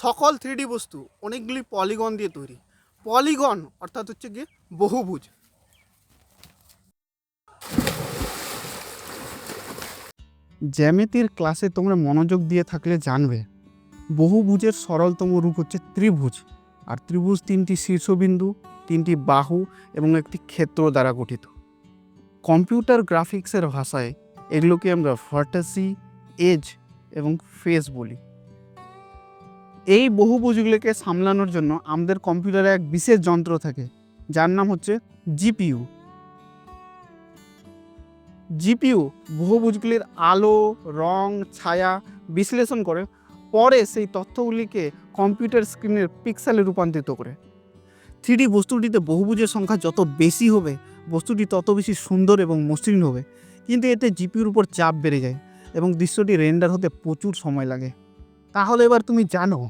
সকল থ্রিডি বস্তু অনেকগুলি পলিগন দিয়ে তৈরি। পলিগন অর্থাৎ হচ্ছে গিয়ে বহুভুজ। জ্যামিতির ক্লাসে তোমরা মনোযোগ দিয়ে থাকলে জানবে, বহুভুজের সরলতম রূপ হচ্ছে ত্রিভুজ। আর ত্রিভুজ তিনটি শীর্ষবিন্দু, তিনটি বাহু এবং একটি ক্ষেত্র দ্বারা গঠিত। কম্পিউটার গ্রাফিক্সের ভাষায় এগুলোকে আমরা ভার্টাসি, এজ এবং ফেস বলি। এই বহুভুজগুলোকে সামলানোর জন্য আমাদের কম্পিউটারে এক বিশেষ যন্ত্র থাকে, যার নাম হচ্ছে জিপিইউ। জিপিইউ বহুভুজগুলির আলো, রং, ছায়া বিশ্লেষণ করে, পরে সেই তথ্যগুলিকে কম্পিউটার স্ক্রিনের পিক্সেলে রূপান্তরিত করে। থ্রিডি বস্তুটিতে বহুভুজের সংখ্যা যত বেশি হবে, বস্তুটি তত বেশি সুন্দর এবং মসৃণ হবে, কিন্তু এতে জিপিউর উপর চাপ বেড়ে যায় এবং দৃশ্যটি রেন্ডার হতে প্রচুর সময় লাগে। তাহলে এবার তুমি জানো।